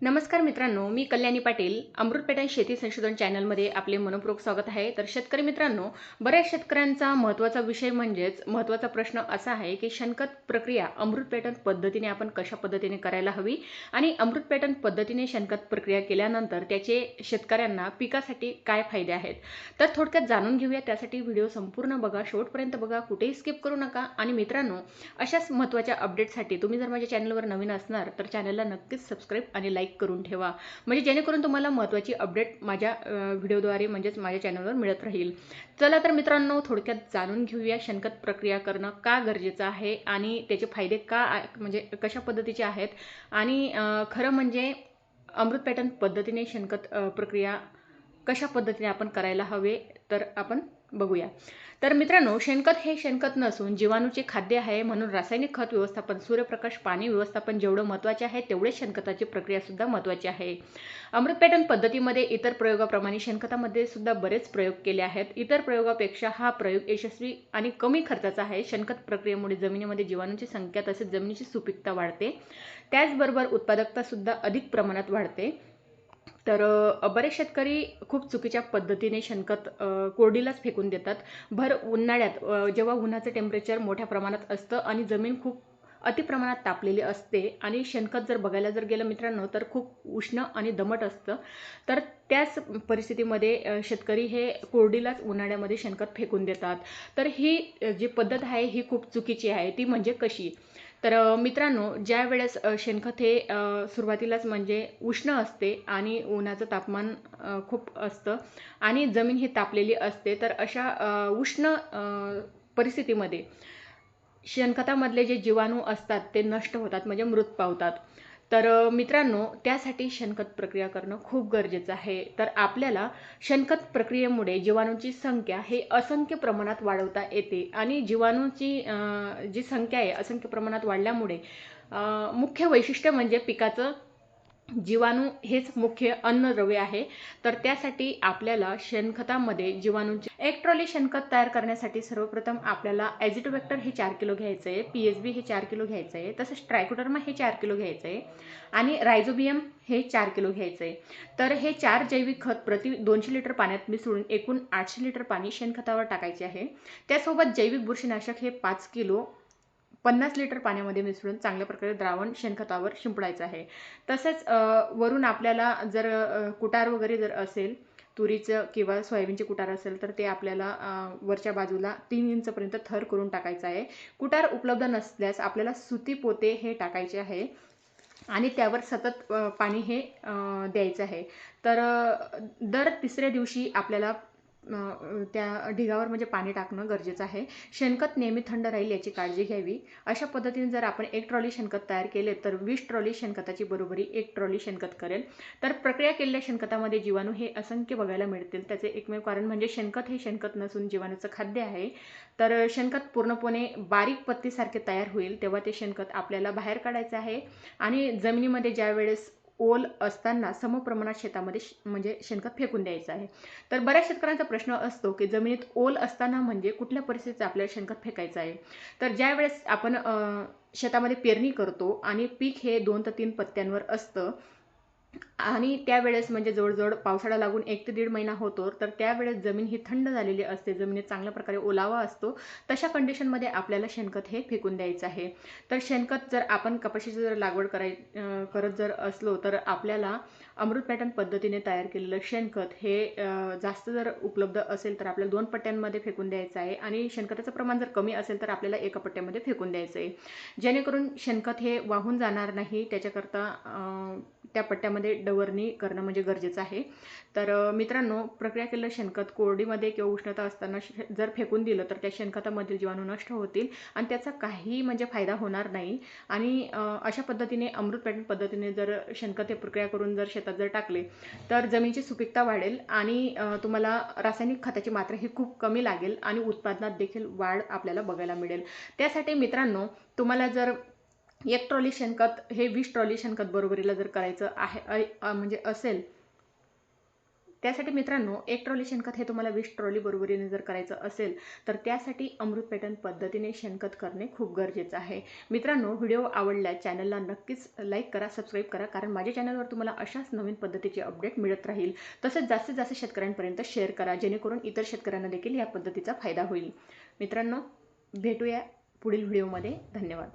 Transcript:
नमस्कार मित्रांनो मी कल्याणी पाटील. अमृत पेटन शेती संशोधन चॅनलमध्ये आपले मनपूर्वक स्वागत आहे. तर शेतकरी मित्रांनो बऱ्याच शेतकऱ्यांचा महत्त्वाचा विषय म्हणजेच महत्त्वाचा प्रश्न असा आहे की शेणखत प्रक्रिया अमृत पेटन पद्धतीने आपण कशा पद्धतीने करायला हवी आणि अमृत पेटन पद्धतीने शेणखत प्रक्रिया केल्यानंतर त्याचे शेतकऱ्यांना पिकासाठी काय फायदे आहेत? तर थोडक्यात जाणून घेऊया. त्यासाठी व्हिडिओ संपूर्ण बघा शेवटपर्यंत बघा कुठेही स्किप करू नका. आणि मित्रांनो अशाच महत्त्वाच्या अपडेटसाठी तुम्ही जर माझ्या चॅनलवर नवीन असणार तर चॅनलला नक्कीच सबस्क्राईब आणि लाईक लाईक करून ठेवा. म्हणजे जेणेकरून तुम्हाला महत्त्वाची अपडेट माझ्या व्हिडिओद्वारे म्हणजेच माझ्या चॅनलवर मिळत राहील. चला तर मित्रांनो थोडक्यात जाणून घेऊया शेणखत प्रक्रिया करणं का गरजेचं आहे आणि त्याचे फायदे का म्हणजे कशा पद्धतीचे आहेत. आणि खरं म्हणजे अमृत पॅटर्न पद्धतीने शेणखत प्रक्रिया कशा पद्धतीने आपण करायला हवे तर आपण बघूया. तर मित्रांनो शेणखत हे शेणखत नसून जीवाणूचे खाद्य आहे म्हणून रासायनिक खत व्यवस्थापन सूर्यप्रकाश पाणी व्यवस्थापन जेवढं महत्त्वाचे आहे तेवढे शेणखताची प्रक्रियासुद्धा महत्त्वाची आहे. अमृत पॅटर्न पद्धतीमध्ये इतर प्रयोगाप्रमाणे शेणखतामध्ये सुद्धा बरेच प्रयोग केले आहेत. इतर प्रयोगापेक्षा हा प्रयोग यशस्वी आणि कमी खर्चाचा आहे. शेणखत प्रक्रियेमुळे जमिनीमध्ये जीवाणूंची संख्या तसेच जमिनीची सुपीकता वाढते. त्याचबरोबर उत्पादकता सुद्धा अधिक प्रमाणात वाढते. तर बरेच शेतकरी खूप चुकीच्या पद्धतीने शेणखत कोरडीलाच फेकून देतात. भर उन्हाळ्यात जेव्हा उन्हाचं टेम्परेचर मोठ्या प्रमाणात असतं आणि जमीन खूप अतिप्रमाणात तापलेली असते आणि शेणखत जर बघायला जर गेलं मित्रांनो तर खूप उष्ण आणि दमट असतं. तर त्याच परिस्थितीमध्ये शेतकरी हे कोरडीलाच उन्हाळ्यामध्ये शेणखत फेकून देतात. तर ही जी पद्धत आहे ही खूप चुकीची आहे. ती म्हणजे कशी? तर मित्रांनो ज्या वेळेस शेणखत हे सुरुवातीलाच म्हणजे उष्ण असते आणि उन्हाचं तापमान खूप असतं आणि जमीन ही तापलेली असते तर अशा उष्ण परिस्थितीमध्ये शेणखतामधले जे जीवाणू असतात ते नष्ट होतात म्हणजे मृत पावतात. तर मित्रांनो त्यासाठी शेणखत प्रक्रिया करणं खूप गरजेचं आहे. तर आपल्याला शेणखत प्रक्रियेमुळे जीवाणूंची संख्या हे असंख्य प्रमाणात वाढवता येते आणि जीवाणूंची जी संख्या आहे असंख्य प्रमाणात वाढल्यामुळे मुख्य वैशिष्ट्य म्हणजे पिकाचं जीवाणू हेच मुख्य अन्नद्रव्य आहे. तर त्यासाठी आपल्याला शेणखतामध्ये जीवाणूंचे एक ट्रॉली शेणखत तयार करण्यासाठी सर्वप्रथम आपल्याला ॲझिटोवेक्टर हे चार किलो घ्यायचं आहे पी एच बी हे चार किलो घ्यायचं आहे तसंच ट्रायकोडर्मा हे चार किलो घ्यायचं आहे आणि रायझोबियम हे चार किलो घ्यायचं आहे. तर हे चार जैविक खत प्रति दोनशे लिटर पाण्यात मिसळून एकूण आठशे लिटर पाणी शेणखतावर टाकायचे आहे. त्यासोबत जैविक बुरशीनाशक हे पाच किलो पन्नास लिटर पाण्यामध्ये मिसळून चांगल्या प्रकारे द्रावण शेणखतावर शिंपडायचं आहे. तसेच वरून आपल्याला जर कुटार वगैरे जर असेल तुरीचं किंवा सोयाबीनचे कुटार असेल तर ते आपल्याला वरच्या बाजूला तीन इंचपर्यंत थर करून टाकायचं आहे. कुटार उपलब्ध नसल्यास आपल्याला सुती पोते हे टाकायचे आहे आणि त्यावर सतत पाणी हे द्यायचं आहे. तर दर तिसऱ्या दिवशी आपल्याला त्या ढिगावर म्हणजे पाणी टाकणं गरजेचं आहे. शेणखत नेहमी थंड राहील याची काळजी घ्यावी. अशा पद्धतीने जर आपण एक ट्रॉली शेणखत तयार केले तर वीस ट्रॉली शेणखताची बरोबरी एक ट्रॉली शेणखत करेल. तर प्रक्रिया केलेल्या शेणखतामध्ये जीवाणू हे असंख्य बघायला मिळतील. त्याचे एकमेव कारण म्हणजे शेणखत हे शेणखत नसून जीवाणूचं खाद्य आहे. तर शेणखत पूर्णपणे बारीक पत्तीसारखे तयार होईल तेव्हा ते शेणखत आपल्याला बाहेर काढायचं आहे. आणि जमिनीमध्ये ज्या वेळेस ओल असताना समप्रमाणात शेतामध्ये म्हणजे शेणखत फेकून द्यायचं आहे. तर बऱ्याच शेतकऱ्यांचा प्रश्न असतो की जमिनीत ओल असताना म्हणजे कुठल्या परिस्थितीत आपल्याला शेणखत फेकायचं आहे? तर ज्या वेळेस आपण शेतामध्ये पेरणी करतो आणि पीक हे दोन ते तीन पत्त्यांवर असतं आणि त्यावेळेस म्हणजे जवळजवळ पावसाळा लागून एक ते दीड महिना होतो तर त्यावेळेस जमीन ही थंड झालेली असते. जमिनीत चांगल्या प्रकारे ओलावा असतो. तशा कंडिशनमध्ये आपल्याला शेणखत हे फेकून द्यायचं आहे. तर शेणखत जर आपण कपाशीची जर लागवड कराय करत जर असलो तर आपल्याला अमृत पॅटर्न पद्धतीने तयार केलेलं शेणखत हे जास्त जर उपलब्ध असेल तर आपल्याला दोन पट्ट्यांमध्ये फेकून द्यायचं आहे आणि शेणखताचं प्रमाण जर कमी असेल तर आपल्याला एका पट्ट्यामध्ये फेकून द्यायचं आहे. जेणेकरून शेणखत हे वाहून जाणार नाही त्याच्याकरता त्या पट्ट्यामध्ये डवरणी करणं म्हणजे गरजेचं आहे. तर मित्रांनो प्रक्रिया केलेलं शेणखत कोरडीमध्ये किंवा उष्णता असताना जर फेकून दिलं तर त्या शेणखतामधील जीवाणू नष्ट होतील आणि त्याचा काही म्हणजे फायदा होणार नाही. आणि अशा पद्धतीने अमृत पॅटर्न पद्धतीने जर शेणखत हे प्रक्रिया करून जर शेत शेतात जर टाकले तर जमिनीची सुपीकता वाढेल आणि तुम्हाला रासायनिक खताची मात्रा ही खूप कमी लागेल आणि उत्पादनात देखील वाढ आपल्याला बघायला मिळेल. त्यासाठी मित्रांनो तुम्हाला जर एक ट्रॉली शेणखत हे वीस ट्रॉली शेणखत बरोबरीला जर करायचं आहे म्हणजे असेल त्यासाठी मित्रांनो एक ट्रॉली शेणखत हे तुम्हाला वीस ट्रॉली बरोबरीने जर करायचं असेल तर त्यासाठी अमृत पॅटर्न पद्धतीने शेणखत करणे खूप गरजेचं आहे. मित्रांनो व्हिडिओ आवडल्या चॅनलला नक्कीच लाईक करा सबस्क्राईब करा कारण माझ्या चॅनलवर तुम्हाला अशाच नवीन पद्धतीचे अपडेट मिळत राहील. तसेच जास्तीत जास्त शेतकऱ्यांपर्यंत शेअर करा जेणेकरून इतर शेतकऱ्यांना देखील या पद्धतीचा फायदा होईल. मित्रांनो भेटूया पुढील व्हिडिओमध्ये. धन्यवाद.